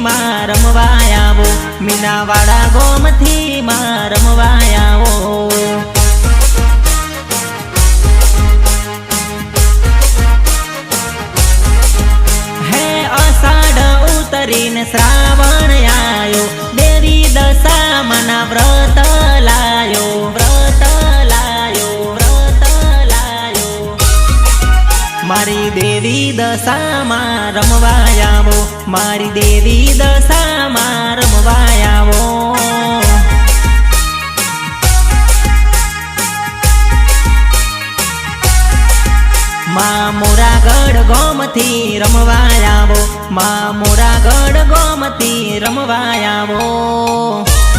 માં રમવાયાવો મીનાવાડા ગોમથી માં રમવાયાવો હે અષાઢ ઉતરીને શ્રાવણ આયો. દેવી દશા મના વ્રત લાયો. દેવી દશામાં રમવાયાવો મારી દેવી દશામાં રમવાયાવો મા મોરાગઢ ગોમથી રમવાયાવો. મા મોરાગઢ ગોમથી રમવાયાવો. હો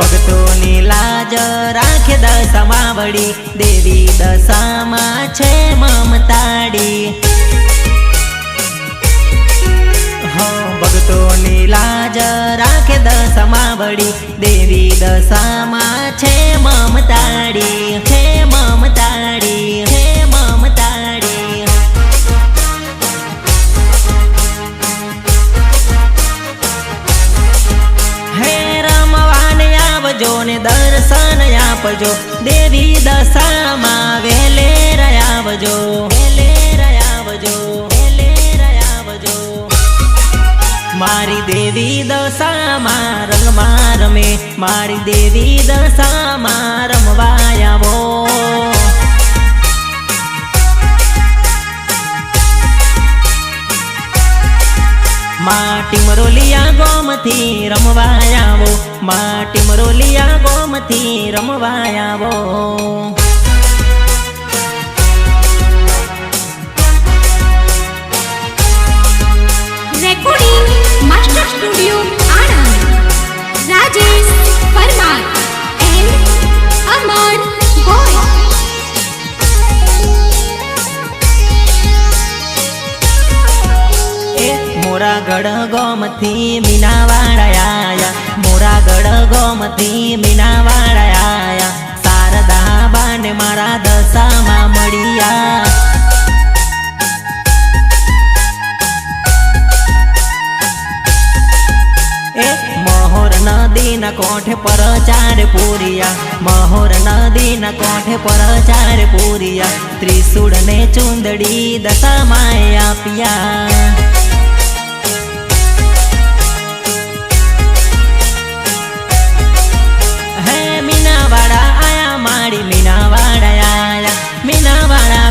ભક્તોની લાજ રાખે દશામાં વળી. દેવી દશામાં છે મમતાડી ભક્તોની લાજ રાખે દશામાં વળી. દેવી દશામાં છે મમતાડી છે મમતાડી આવજો ને દર્શન આપજો, દેવી દશામાં વેલે આવજો વેલે આવજો વેલે આવજો મારી દેવી દશામાં રંગમાં રમે, મારી દેવી દશામાં રમવાયાવો માટી ગોમથી રમવાયાવો માટી મરોલિયા ગોમથી રેકોર્ડિંગ ગોમથી મીનાવાળાયા મોરાગઢ ગોમથી મીનાવાળાયા શારદા બાને મારા દશામાં મળ્યા. નદીના કોઠે પર ચાર પૂરિયા. મહોર નદીના કોઠે પર ચાર પૂરિયા. ત્રિશુળ ને ચુંદડી દશામાં આપ્યા.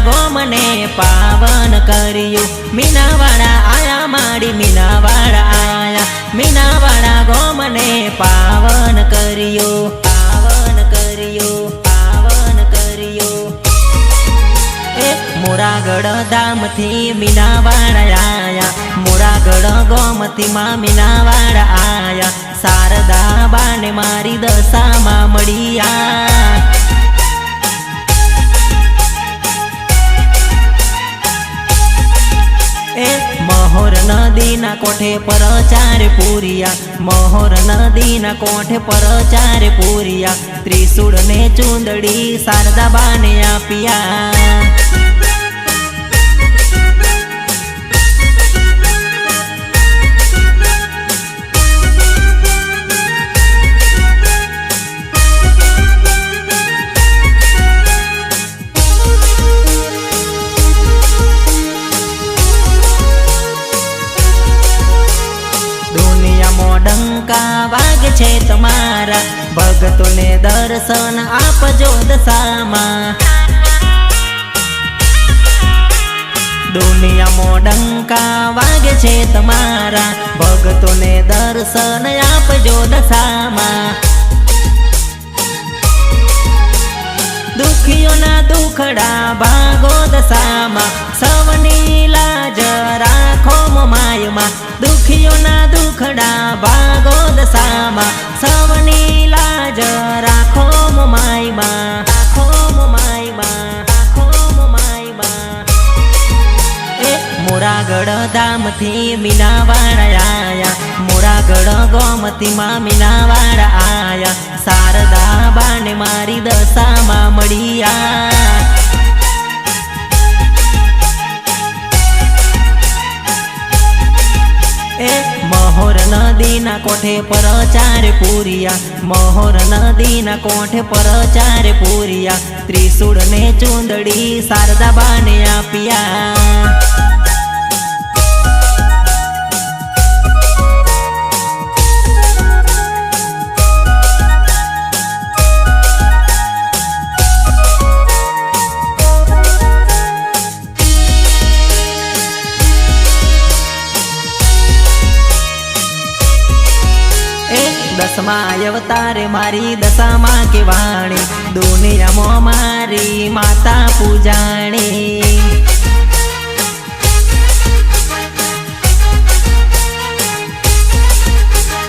મીનાવાડા ગોમને પાવન કર્યું. મીનાવાળા આયા માડી, મીનાવાળા આયા. મીનાવાડા ગોમને પાવન કર્યું. પાવન કર્યું પાવન કર્યું. એ મોરાગઢ ધામથી મીનાવાડા આયા. મોરાગઢ ગોમતી માં મીનાવાળા આયા. શારદા બાને મારી દશામાં મળ્યા એ મહોર નદીના કોઠે પર ચાર પૂરિયા. મહોર નદીના કોઠે પર ચાર પૂરિયા. ત્રિશુળ ને ચુંદડી શારદા બાને આપ્યા. ભક્તોને દર્શન આપજો દશામાં. દુનિયામાં ડંકા વાગે છે તમારા. ભક્તોને દર્શન આપજો દશામાં. દુખીઓના દુખડા ભાગો દશામાં. સવની લાજ રાખો માયમાં દુખીઓના દુખડા ભાગો દશામાં. સૌની મોરાગઢ મીનાવાળા આયા. મોરાગઢ ગોમતીમાં મીનાવાડા આયા. શારદા બાને મારી દશામાં મળ્યા. મહોર નદીના કોઠે પર ચાર પૂરિયા. મહોર નદીના કોઠે પર ચાર પૂરિયા. ત્રિશુળ ને ચુંદડી શારદા બાને આપ્યા. મારી દશામાં કે વાણી? દુનિયામાં મારી માતા પૂજાણી.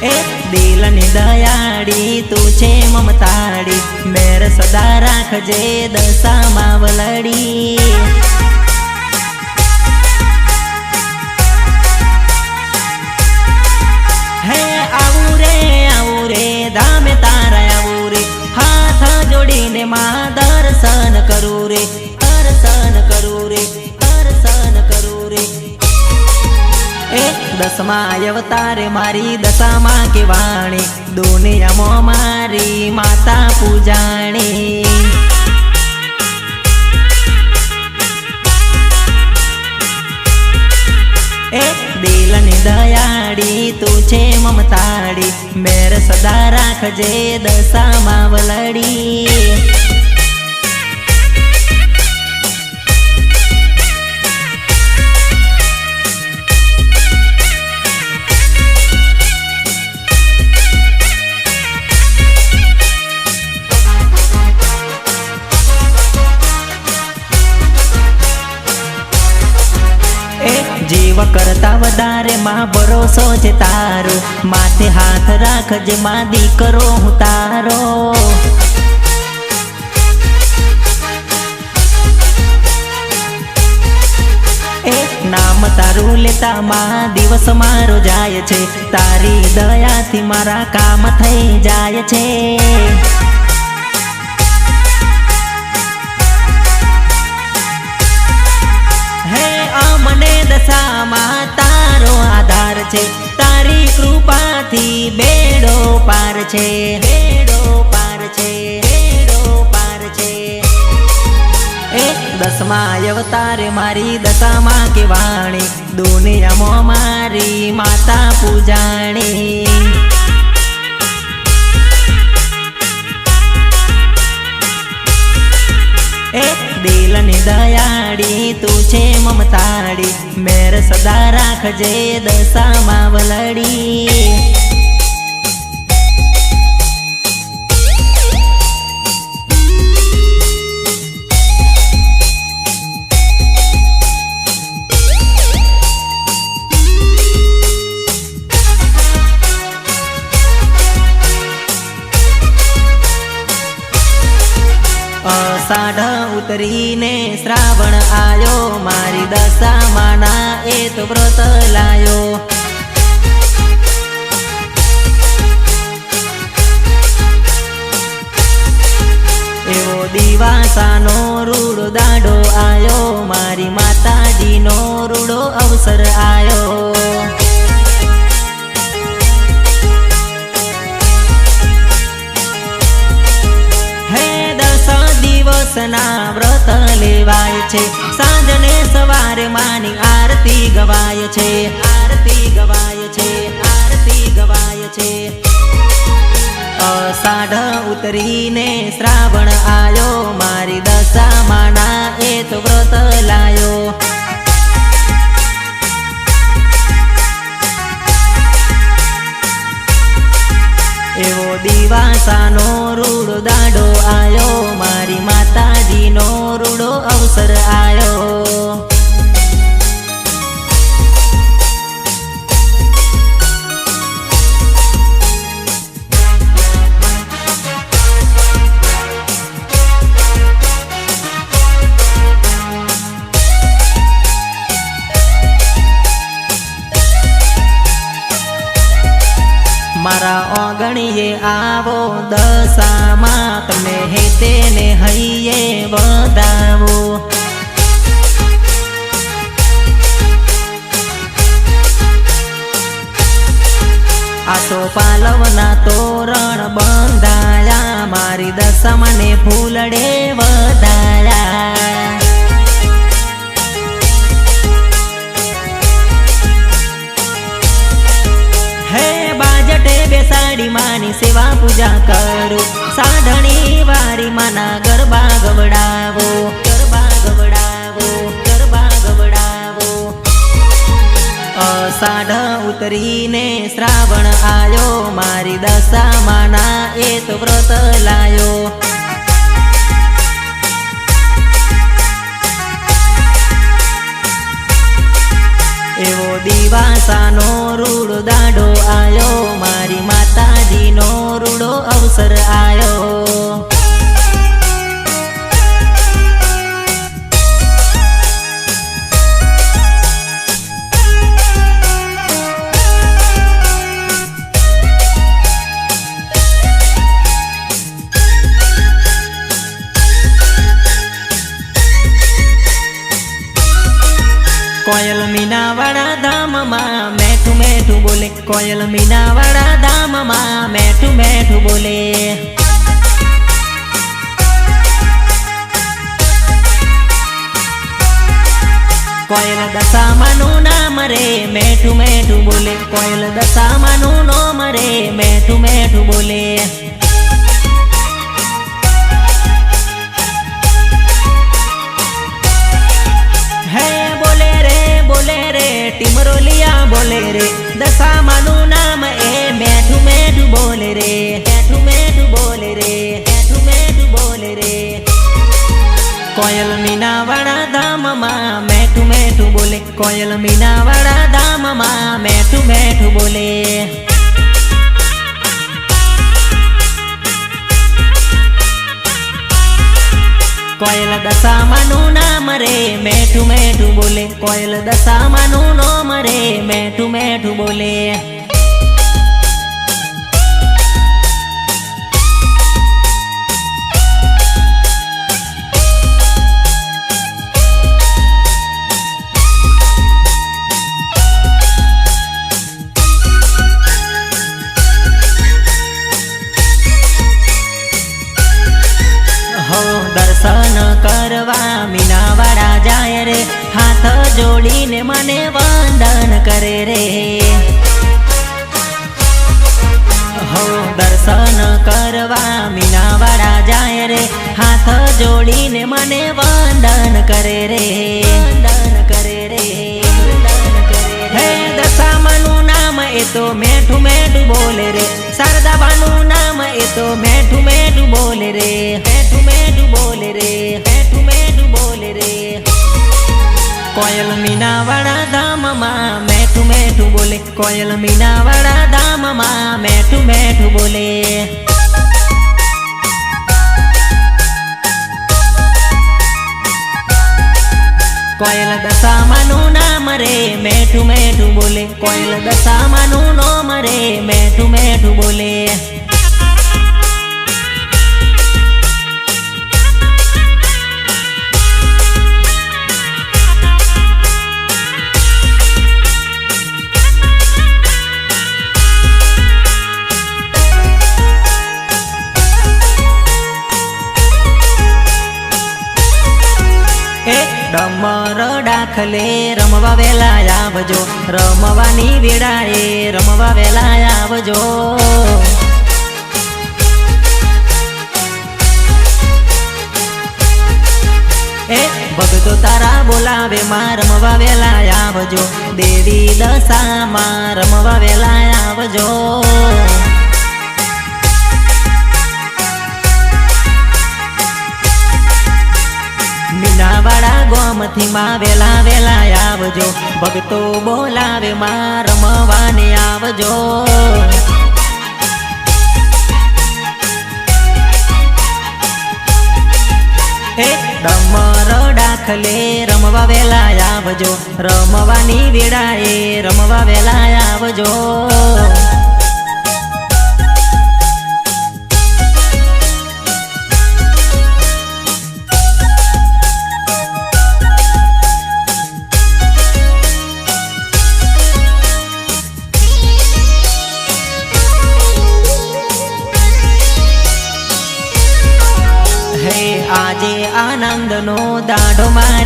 એ દિલની દયાળી, તું છે મમતાળી. મેર સદા રાખજે દશામાં વલડી. હાથમાં દર્શન કરું રે દર્શન કરું રે દર્શન કરું રે. એ દસમા અવતારે મારી દશામાં કે વાણી, દુનિયામાં મારી માતા પૂજાણી. એ દિલની દયાળી તું છે મમતાળી મેર સદા રાખજે દશામાં વલડી એ જીવ કરતા વધારે માં ભરોસો છે તારો. માથે હાથ રાખજે માં દીકરો હું તારો. નામ તારું લેતા માં દિવસ મારો જાય છે. તારી દયાથી મારા કામ થઈ જાય છે. છે. તારી કૃપાથી બેડો પાર છે. બેડો પાર છે. બેડો પાર છે. એ દસમા અવતારે મારી દશામાં કે વાણી દુનિયામાં મારી માતા પૂજાણી. એ દિલની દયાળી તું છે મમતાળી મેર સદા રાખજે દશામાં વલડી અષાઢ ઉતરીને હેતે ને હૈયે આ આસો પાલવના તોરણ બંધાયા, મારી દશામાં ને ફૂલડે વધાયા હે બાજટે બેસાડી માની સેવા પૂજા કરું. સાધણી વારી માના ગરબા ગવડાવો. ગરબા ગવડાવો ગરબા ગવડાવો. અષાઢ ઉતરીને શ્રાવણ આવ્યો મારી દશા માના એ તો વ્રત લાયો. એવો દિવાસાનો રૂડ દાડો આવ્યો મારી કોયલ મીનાવાળા દામમાં મેઠું મેઠું બોલે. કોયલ દશામાનું નામ રે મેઠું મેઠું બોલે. કોયલ દશામાનું નામ રે મેઠું મેઠું બોલે. દર્શન કરવા મીનાવાળા જાય રે. હાથ જોડીને મને વંદન કરે રે. હો, દર્શન કરવા મીનાવાળા જાય રે. હાથ જોડીને મને વંદન કરે રે. વંદન કરે રે. હે, દશામાનું નામ એ તો મેઠું મેઠું બોલે રે. શારદાબાનું નામ એ તો મેઠું મેઠું બોલે રે. બોલે રે, હેઠું મેઠું બોલે રે. કોયલ મીનાવાળા ધામમાં મેઠું મેઠું બોલે. કોયલ મીનાવાળા ધામમાં મેઠું મેઠું બોલે. કોયલ દશામાનું નામ રે, મેઠું મેઠું બોલે. કોયલ દશામાનું નામ રે, મેઠું મેઠું બોલે. આવજો. રમવાની વેળાએ રમવા વેલા આવજો. એ ભગતો તારા બોલાવે માં રમવા વેલા આવજો. દેવી દશામાં રમવા વેલા આવજો. મીનાવાળા ગોમથી માં વેલા વેલા આવજો. ભક્તો બોલાવે માં રમવાને આવજો. ડમર દાખલે રમવા વેલા આવજો. રમવાની વેળાએ રમવા વેલા આવજો.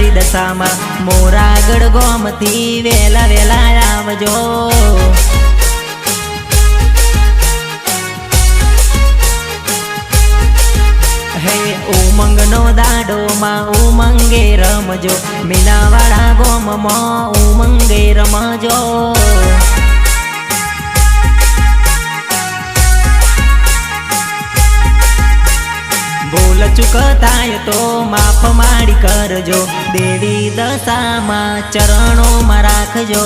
મારી દશામાં મોરાગઢ ગોમતી વેલા વેલા આવજો. હે ઉમંગનો દાડોમાં ઉમંગે રમજો. મીનાવાળા ગોમમાં ઉમંગે રમજો. ભૂલ ચૂક થાય તો માફ માડી કરજો. દેવી દશામાં ચરણોમાં રાખજો.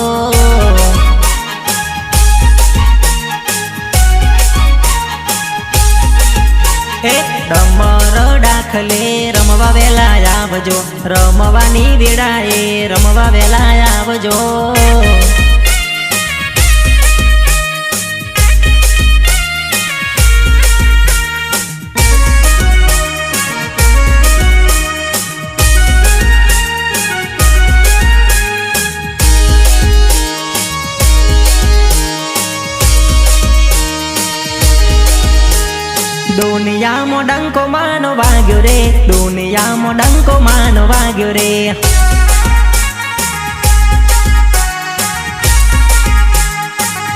હે ડમર દાખલે રમવા વેલા આવજો. રમવાની વેળાએ રમવા વેલા આવજો. દુનિયામાં ડંકો માનો વાગ્યો રે દુનિયામાં ડંકો માનો વાગ્યો રે.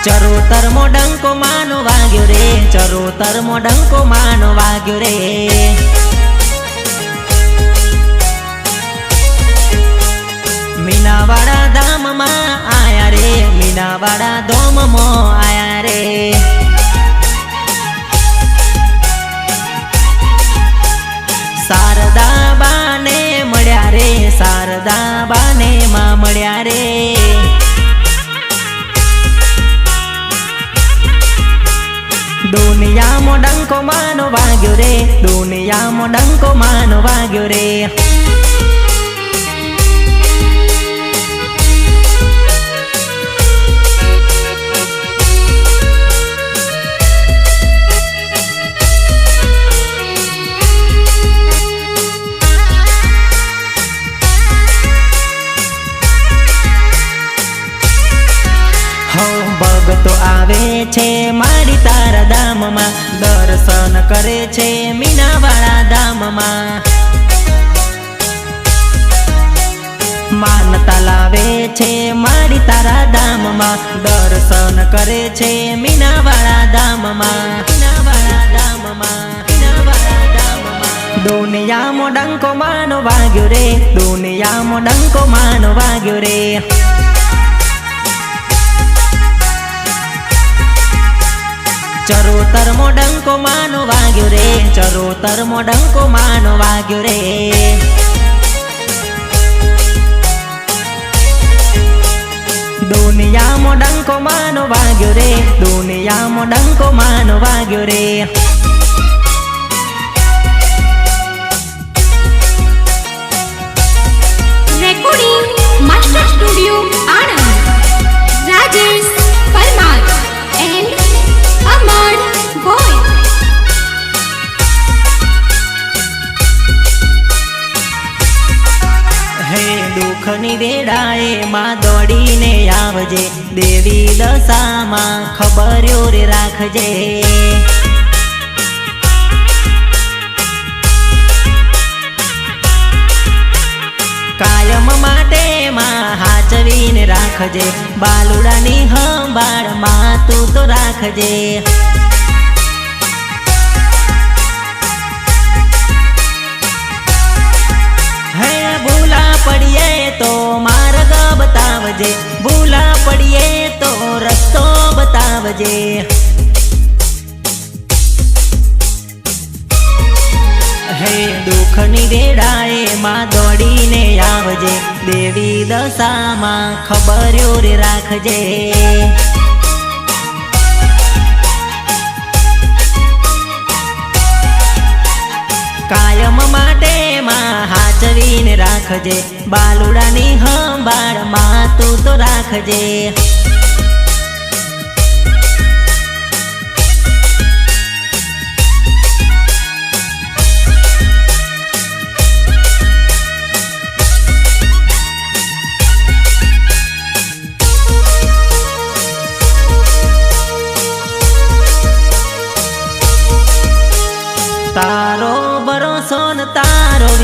ચરોતર મો ડંકો માનો વાગ્યો રે, ચરોતર મો ડંકો માનો વાગ્યો રે. મીનાવાળા ધામમાં આયા રે મીનાવાળા ધોમમાં આયા રે. શારદા બાને મળ્યા રે સારદાબાને માં મળ્યા રે. દુનિયામાં ડંકો માનો વાગ્યો રે, દુનિયામાં ડંકો માનો વાગ્યો રે. છે, મારી તારા ધામમાં દર્શન કરે છે મીનાવાળા ધામમાં. માનતા લાવે છે, મારી તારા ધામમાં દર્શન કરે છે મીનાવાળા ધામમાં. મીનાવાળા મીનાવાળા દુનિયામાં ડંકો માનો વાગ્યો રે, દુનિયામાં ડંકો માનો વાગ્યો રે. ચરોતર મો ડંકો માનો વાગ્યો રે ચરોતર મો ડંકો માનો વાગ્યો રે. દુનિયા ડંકો માનો વાગ્યો રે દુનિયા ડંકો માનો વાગ્યો રે. Recording master studio Anand Rajesh દુઃખની વેળાએ માં દોડીને આવજે. દેવી દશામાં ખબર્યો રાખજે. કાયમ માટે માં હાચવીને રાખજે. બાલુડાની હંબાળમાં તું તો રાખજે. પડીએ તો માર્ગ બતાવજે. ભૂલા પડીએ તો રસ્તો બતાવજે. હે દુઃખની માં આવજે. દેવી દશામાં ખબર્યો રાખજે. કાયમ રાખજે. બાલુડાની હંબાળમાં તું તો રાખજે.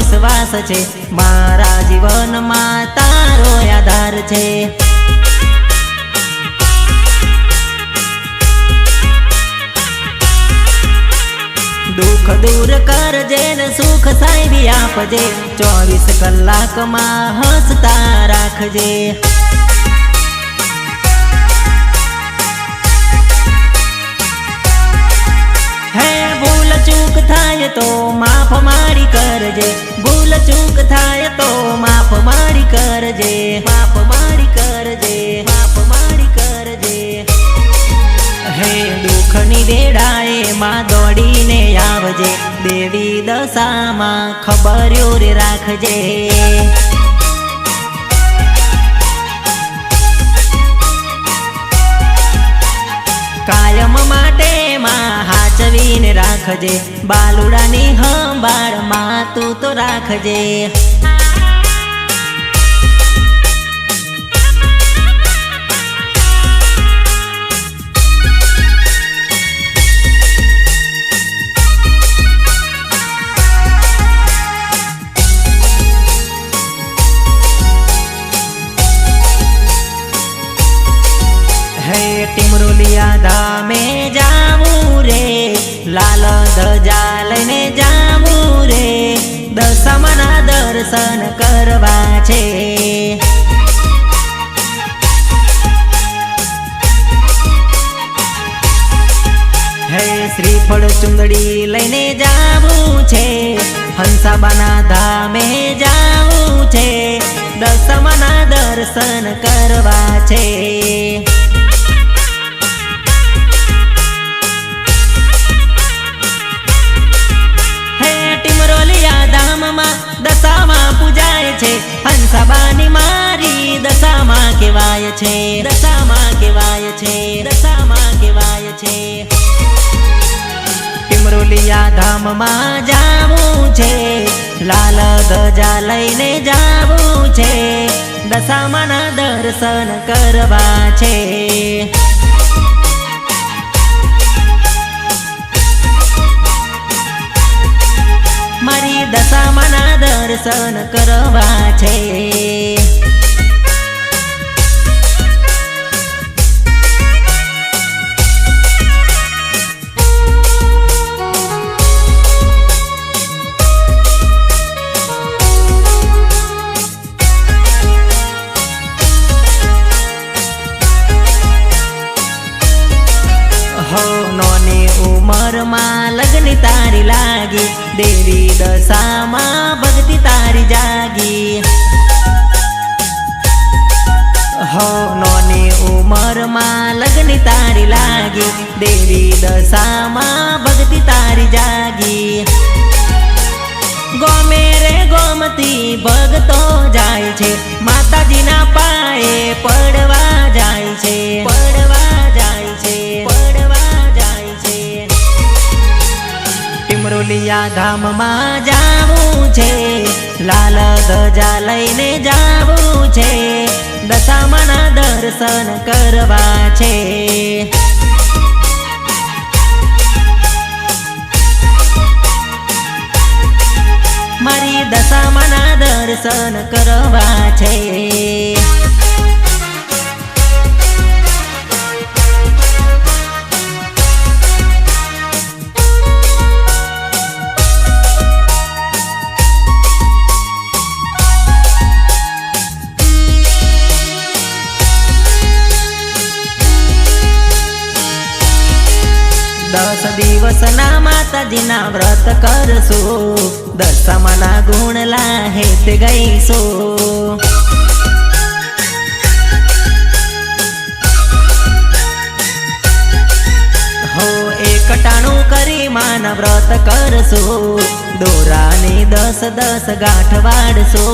વિશ્વાસ છે. મારા જીવનમાં તારો આધાર છે. દુઃખ દૂર કરજે ને સુખ સાહેબી આપજે. ચોવીસ કલાકમાં હસતા રાખજે. થાય તો માફ મારી કરજે. ભૂલ ચૂક થાય તો માફ મારી કરજે. માફ મારી કરજે. માફ મારી કરજે. હે દુઃખની વેળાએ માં દોડીને આવજે. દેવી દશામાં ખબર્યો રે રાખજે. રાખજે. બાલુડાની હંબાળમાં તું તો રાખજે. દર્શન કરવા છે. હે શ્રીફળ ચુંદડી લઈને જાવું છે. હંસાબાના ધામે જાવું છે. દસમાના દર્શન કરવા છે. હંસાબાની મારી દશામાં કહેવાય છે, દશામાં કહેવાય છે, દશામાં કહેવાય છે. ટીમરોલિયા ધામમાં જાવું છે, લાલ ધજા લઈને જાવું છે, દશામાના દર્શન કરવા છે. દશામાના દર્શન કરવા છે. દેવી દશામાં ભક્તિ તારી જાગી. ગોમે રે ગોમતી ભગતો જાય છે. માતાજીના પાયે પડવા જાય છે. પડવા જાય છે. પડવા જાય છે. ટીમરોલિયા ધામમાં જાવું છે. લાલ ધજા લઈને જાવું છે. દશામાના દર્શન કરવા છે. મારી દશામાના દર્શન કરવા છે. माझा दिना व्रत करसो. दसा मला गुणला हे ते गैसो हो एकटाणू करी मान व्रत करसो. दोराने दस दस गाठ वाढसो.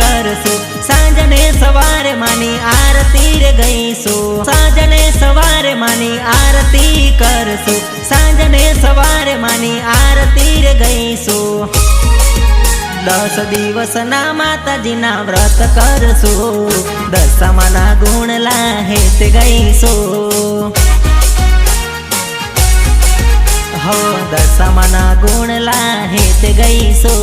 કરશો. સાંજને સવારે માની આરતી રે ગઈશું. સાંજને સવારે માની આરતી કરશો. સાંજને સવારે માની આરતી રે ગઈશું. દસ દિવસના માતાજીના વ્રત કરશો. દસમાના ગુણ લાહેત ગઈશો. હો દસમાના ગુણ લાહેત ગઈશો.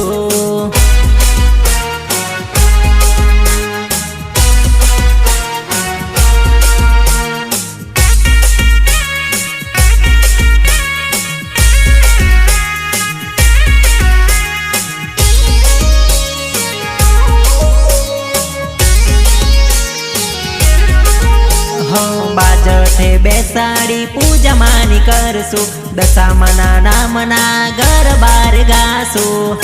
કરશું દશામાના નામના ગરબાર ગાશું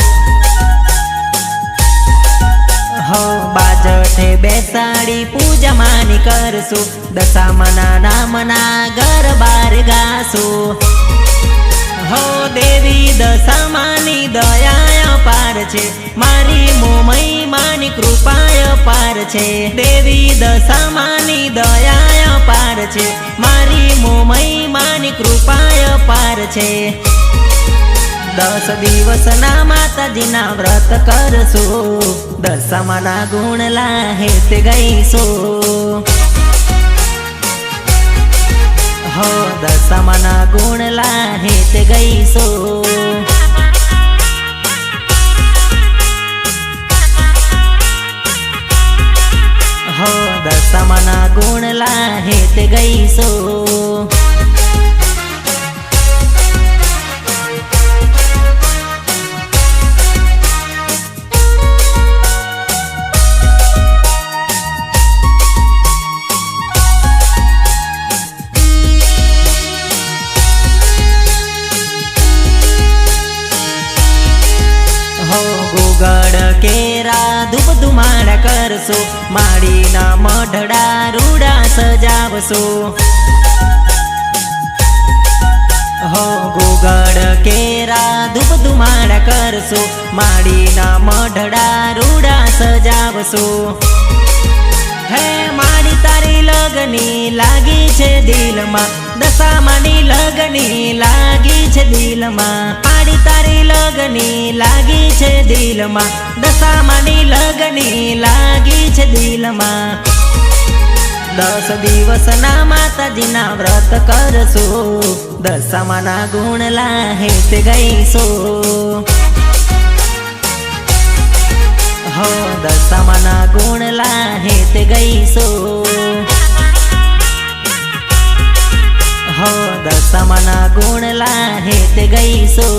હો, બાજઠે બેસાડી પૂજા માની કરશું, દશામાના નામના ઘર બાર ગાશું હો દેવી, દશામાની દયા પાર છે. મારી મોમઈ માની કૃપાય પાર છે. દેવી, દશામાની દયા પાર છે. મારી મોમઈ માની કૃપાય પાર છે. દસ દિવસના માતાજીના વ્રત કરશો. દશામાના ગુણ લાહેત ગઈશો. હો દશામાના ગુણ લાહેત ગઈશો. હો દશામાના ગુણ લાહેત ગઈશો. હો ધૂપ ધુમાડા કરશો. માડીના મઢડા રૂડા સજાવશો. હો ગોગળ કેરા ધૂપ ધુમાડા કરશો. માડીના મઢડા રૂડા સજાવશો. હે મારી તારી લગની લાગી છે દિલમાં. દશામાની લગની લાગી છે દિલમાં. તારી લગની લાગી છે દિલમાં, દશામાની લગની લાગી છે દિલમાં. દસ દિવસના માતાજીના વ્રત કરશો, દશામાના ગુણ લાહેત ગઈશો. હો, દશામાના ગુણ લાહેત ગઈશો. દશામાના ગુણ લાહેત ગઈશો.